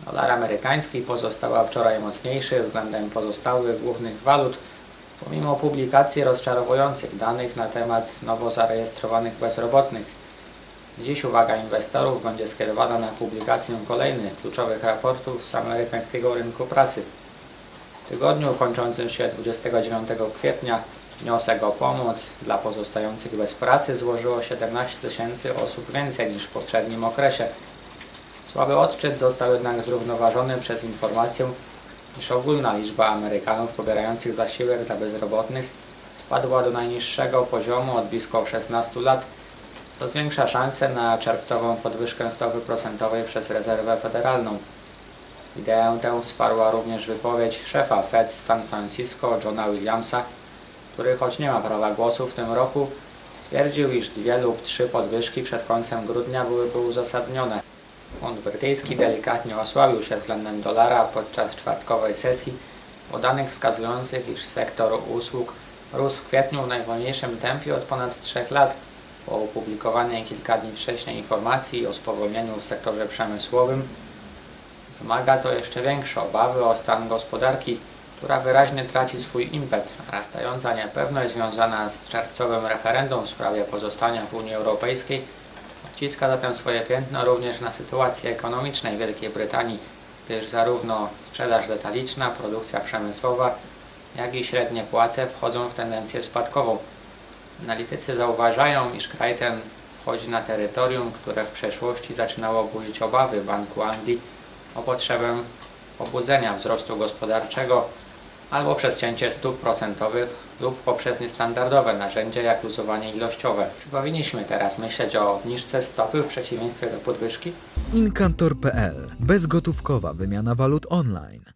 Dolar amerykański pozostała wczoraj mocniejszy względem pozostałych głównych walut, pomimo publikacji rozczarowujących danych na temat nowo zarejestrowanych bezrobotnych. Dziś uwaga inwestorów będzie skierowana na publikację kolejnych kluczowych raportów z amerykańskiego rynku pracy. W tygodniu kończącym się 29 kwietnia wniosek o pomoc dla pozostających bez pracy złożyło 17 tysięcy osób więcej niż w poprzednim okresie. Słaby odczyt został jednak zrównoważony przez informację, iż ogólna liczba Amerykanów pobierających zasiłek dla bezrobotnych spadła do najniższego poziomu od blisko 16 lat, co zwiększa szanse na czerwcową podwyżkę stopy procentowej przez rezerwę federalną. Ideę tę wsparła również wypowiedź szefa Fed z San Francisco, Johna Williamsa, który choć nie ma prawa głosu w tym roku, stwierdził, iż dwie lub trzy podwyżki przed końcem grudnia byłyby uzasadnione. Fond brytyjski delikatnie osłabił się względem dolara podczas czwartkowej sesji, po danych wskazujących, iż sektor usług rósł w kwietniu w najwolniejszym tempie od ponad 3 lat, po opublikowanej kilka dni wcześniej informacji o spowolnieniu w sektorze przemysłowym, Zmaga to jeszcze większe obawy o stan gospodarki, która wyraźnie traci swój impet. Narastająca niepewność związana z czerwcowym referendum w sprawie pozostania w Unii Europejskiej odciska zatem swoje piętno również na sytuacji ekonomicznej Wielkiej Brytanii, gdyż zarówno sprzedaż detaliczna, produkcja przemysłowa, jak i średnie płace wchodzą w tendencję spadkową. Analitycy zauważają, iż kraj ten wchodzi na terytorium, które w przeszłości zaczynało budzić obawy Banku Anglii o potrzebę pobudzenia wzrostu gospodarczego albo przez cięcie stóp procentowych lub poprzez niestandardowe narzędzia jak luzowanie ilościowe. Czy powinniśmy teraz myśleć o obniżce stopy w przeciwieństwie do podwyżki? Inkantor.pl Bezgotówkowa wymiana walut online.